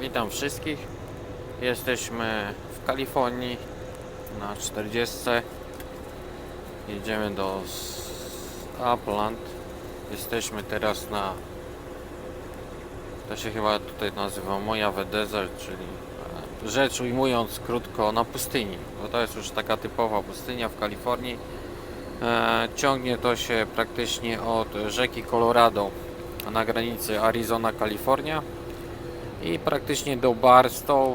Witam wszystkich. Jesteśmy w Kalifornii na 40. Jedziemy do Upland. Jesteśmy teraz na. To się chyba tutaj nazywa Mojave Desert, czyli e, rzecz ujmując krótko na pustyni. Bo to jest już taka typowa pustynia w Kalifornii. E, ciągnie to się praktycznie od rzeki Colorado na granicy Arizona-Kalifornia i praktycznie do Barstow,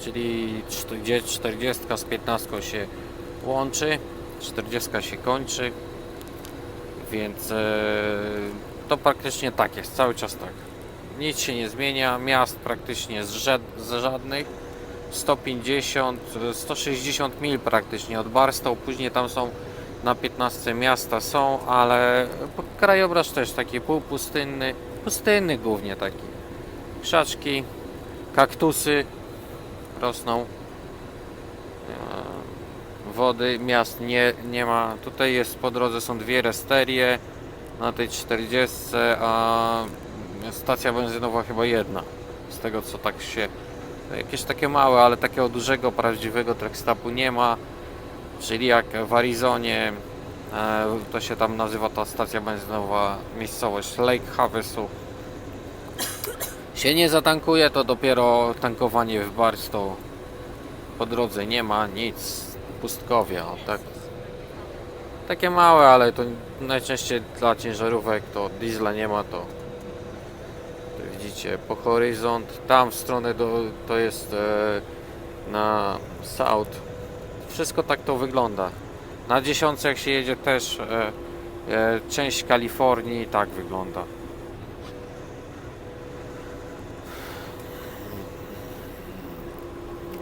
czyli 40, 40 z 15 się łączy, 40 się kończy, więc e, to praktycznie tak jest, cały czas tak. Nic się nie zmienia, miast praktycznie z, żad, z żadnych, 150, e, 160 mil praktycznie od Barstow, później tam są na 15 miasta są, ale krajobraz też taki półpustynny, pustynny głównie taki krzaczki, kaktusy rosną. E, Wody, miast nie, nie ma. Tutaj jest po drodze są dwie resterie na tej 40, a stacja benzynowa chyba jedna. Z tego co tak się. Jakieś takie małe, ale takiego dużego, prawdziwego trackstopu nie ma. Czyli jak w Arizonie, e, to się tam nazywa ta stacja benzynowa, miejscowość Lake Havasu się nie zatankuje, to dopiero tankowanie w Barstow. Po drodze nie ma nic, pustkowia, o tak. Takie małe, ale to najczęściej dla ciężarówek to diesla nie ma, to to widzicie po horyzont, tam w stronę do, to jest e, na south. Wszystko tak to wygląda. Na dziesiątce jak się jedzie też e, e, część Kalifornii tak wygląda.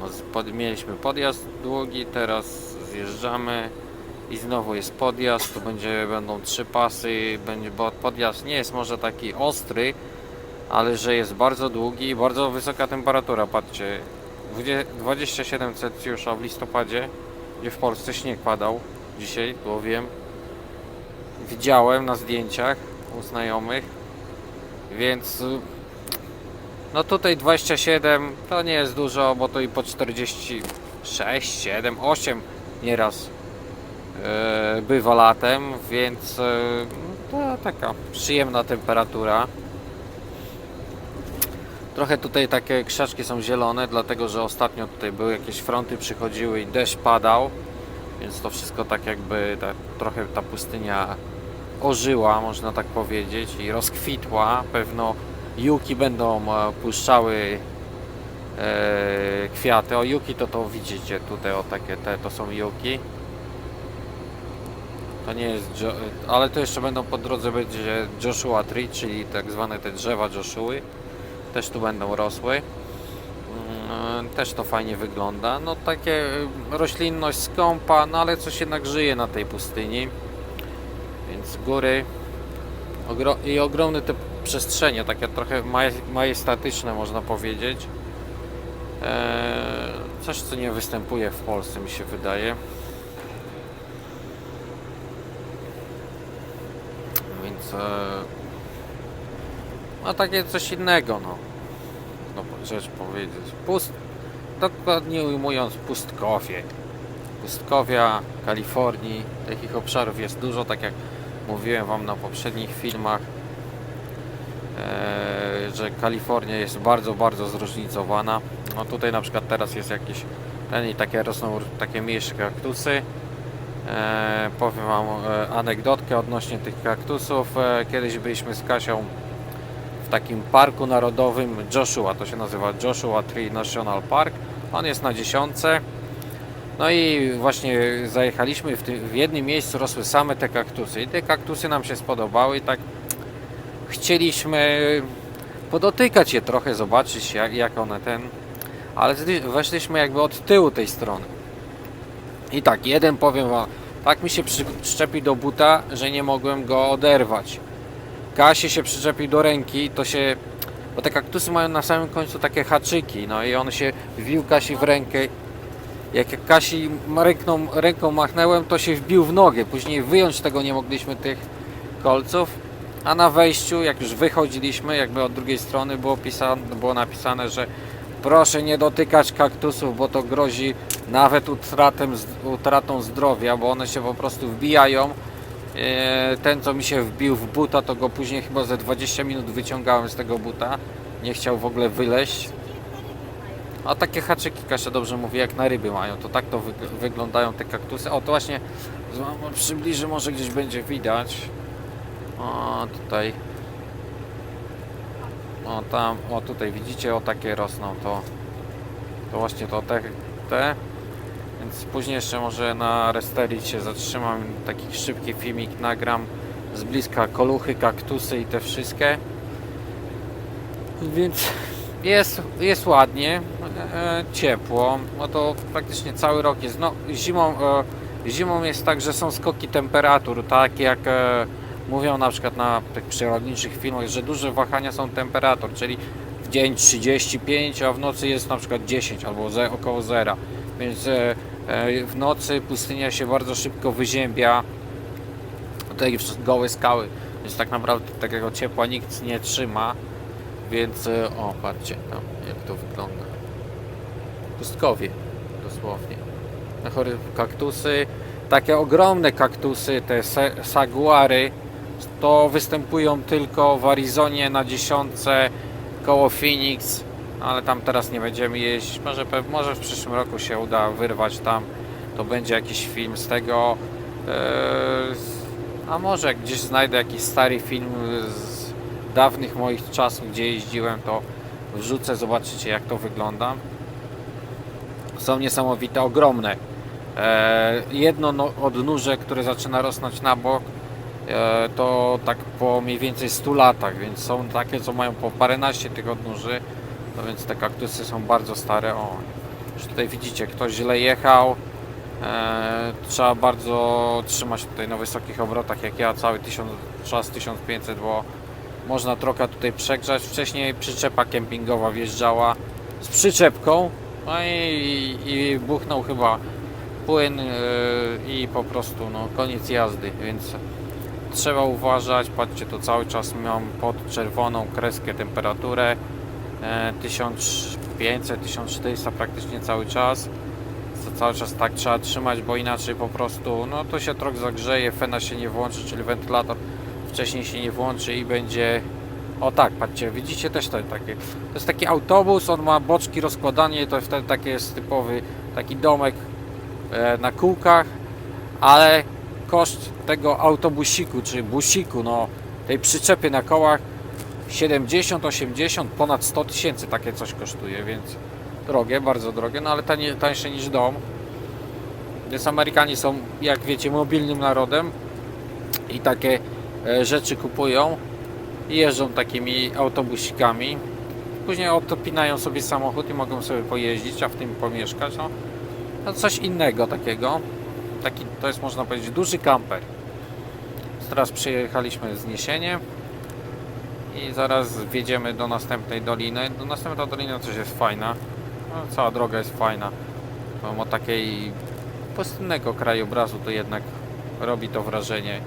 No, z- pod, mieliśmy podjazd długi, teraz zjeżdżamy i znowu jest podjazd, tu będzie, będą trzy pasy, będzie, bo podjazd nie jest może taki ostry, ale że jest bardzo długi i bardzo wysoka temperatura, patrzcie, 20 27 Celsjusza w listopadzie, gdzie w Polsce śnieg padał dzisiaj, bo wiem, widziałem na zdjęciach u znajomych, więc no tutaj 27 to nie jest dużo, bo to i po 46, 7, 8 nieraz e, bywa latem, więc e, to taka przyjemna temperatura. Trochę tutaj takie krzaczki są zielone, dlatego że ostatnio tutaj były jakieś fronty przychodziły i deszcz padał, więc to wszystko tak jakby ta, trochę ta pustynia ożyła, można tak powiedzieć, i rozkwitła. Pewno juki będą e, puszczały e, kwiaty. O juki to to widzicie tutaj, o takie te to są juki. To nie jest, ale to jeszcze będą po drodze będzie Joshua Tree, czyli tak zwane te drzewa Joshuły. Też tu będą rosły. Mm, Też to fajnie wygląda. No takie y, roślinność skąpa, no ale coś jednak żyje na tej pustyni. Więc góry i ogromne te przestrzenie, takie trochę maj- majestatyczne można powiedzieć. Eee, coś co nie występuje w Polsce mi się wydaje. Więc e, no takie coś innego no. No rzecz powiedzieć. Pust dokładnie ujmując pustkowie. Pustkowia, Kalifornii, takich obszarów jest dużo, tak jak mówiłem Wam na poprzednich filmach, e, że Kalifornia jest bardzo, bardzo zróżnicowana. No tutaj na przykład teraz jest jakiś ten i takie rosną takie mniejsze kaktusy. E, powiem Wam e, anegdotkę odnośnie tych kaktusów. E, kiedyś byliśmy z Kasią w takim parku narodowym Joshua, to się nazywa Joshua Tree National Park. On jest na dziesiątce. No i właśnie zajechaliśmy, w, tym, w jednym miejscu rosły same te kaktusy i te kaktusy nam się spodobały i tak chcieliśmy podotykać je trochę, zobaczyć jak, jak one ten, ale zli- weszliśmy jakby od tyłu tej strony. I tak, jeden powiem wam, tak mi się przyczepił do buta, że nie mogłem go oderwać. Kasie się przyczepił do ręki, to się, bo te kaktusy mają na samym końcu takie haczyki, no i on się wbił Kasi w rękę jak Kasi ręką, ręką machnąłem, to się wbił w nogę. Później wyjąć tego nie mogliśmy tych kolców. A na wejściu, jak już wychodziliśmy, jakby od drugiej strony było, pisane, było napisane, że proszę nie dotykać kaktusów, bo to grozi nawet utratem, utratą zdrowia, bo one się po prostu wbijają. E, Ten, co mi się wbił w buta, to go później chyba ze 20 minut wyciągałem z tego buta. Nie chciał w ogóle wyleść. A takie haczyki, Kasia dobrze mówi, jak na ryby mają, to tak to wyg- wyglądają te kaktusy. O, to właśnie przybliżę, może gdzieś będzie widać. O, tutaj. O, tam, o tutaj widzicie, o takie rosną, to, to właśnie to te, te. Więc później jeszcze może na Resterit się zatrzymam, taki szybki filmik nagram z bliska koluchy, kaktusy i te wszystkie. Więc jest, jest ładnie, e, ciepło, no to praktycznie cały rok jest. No zimą, e, zimą jest tak, że są skoki temperatur, tak jak e, mówią na przykład na tych przyrodniczych filmach, że duże wahania są temperatur, czyli w dzień 35, a w nocy jest na przykład 10 albo ze, około zera. Więc e, e, w nocy pustynia się bardzo szybko wyziębia. Tutaj gołe skały, więc tak naprawdę takiego ciepła nikt nie trzyma. Więc e, o, patrzcie tam jak to wygląda. Pustkowie, dosłownie. Na chory kaktusy, takie ogromne kaktusy, te saguary, to występują tylko w Arizonie na dziesiątce koło Phoenix, ale tam teraz nie będziemy jeździć. Może, może w przyszłym roku się uda wyrwać tam, to będzie jakiś film z tego. Eee, a może gdzieś znajdę jakiś stary film z dawnych moich czasów, gdzie jeździłem, to wrzucę, zobaczycie jak to wygląda. Są niesamowite, ogromne. E, jedno no, odnóże, które zaczyna rosnąć na bok, e, to tak po mniej więcej 100 latach, więc są takie, co mają po paręnaście tych odnóży, no więc te kaktusy są bardzo stare. O, już tutaj widzicie, ktoś źle jechał. E, trzeba bardzo trzymać tutaj na wysokich obrotach, jak ja, cały 1000, czas 1500, bo można trochę tutaj przegrzać. Wcześniej przyczepa kempingowa wjeżdżała z przyczepką, no i, i buchnął chyba płyn yy, i po prostu no, koniec jazdy, więc trzeba uważać. Patrzcie, to cały czas mam pod czerwoną kreskę temperaturę e, 1500-1400 praktycznie cały czas. To cały czas tak trzeba trzymać, bo inaczej po prostu no to się trochę zagrzeje, fena się nie włączy, czyli wentylator wcześniej się nie włączy i będzie o tak, patrzcie, widzicie też to takie to jest taki autobus, on ma boczki rozkładanie, to wtedy taki jest typowy taki domek e, na kółkach, ale koszt tego autobusiku, czy busiku, no tej przyczepy na kołach 70, 80, ponad 100 tysięcy takie coś kosztuje, więc drogie, bardzo drogie, no ale tanie, tańsze niż dom. Więc Amerykanie są, jak wiecie, mobilnym narodem i takie e, rzeczy kupują i jeżdżą takimi autobusikami. Później odpinają sobie samochód i mogą sobie pojeździć, a w tym pomieszkać. No, no coś innego takiego. Taki, to jest można powiedzieć duży kamper. Teraz przyjechaliśmy z i zaraz wjedziemy do następnej doliny. Do następna dolina też jest fajna. No, cała droga jest fajna. Mimo takiej pustynnego krajobrazu to jednak robi to wrażenie.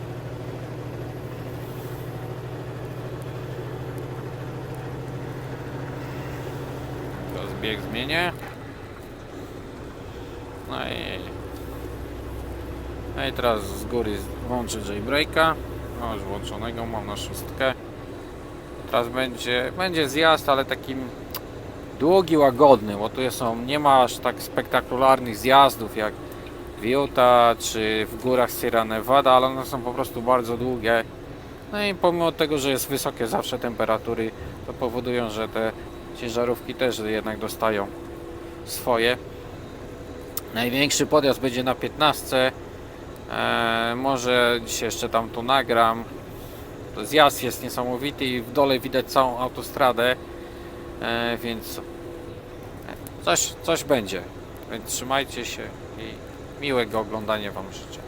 Teraz bieg zmienię. No i... No i teraz z góry włączę jailbreaka. No już włączonego mam na szóstkę. Teraz będzie, będzie zjazd, ale takim długi, łagodny, bo tu są, nie ma aż tak spektakularnych zjazdów jak w Utah czy w górach Sierra Nevada, ale one są po prostu bardzo długie. No i pomimo tego, że jest wysokie zawsze temperatury, to powodują, że te ciężarówki też jednak dostają swoje. Największy podjazd będzie na 15. Eee, może dzisiaj jeszcze tam tu nagram. To zjazd jest niesamowity i w dole widać całą autostradę. E, więc coś, coś będzie. Więc trzymajcie się i miłego oglądania Wam życzę.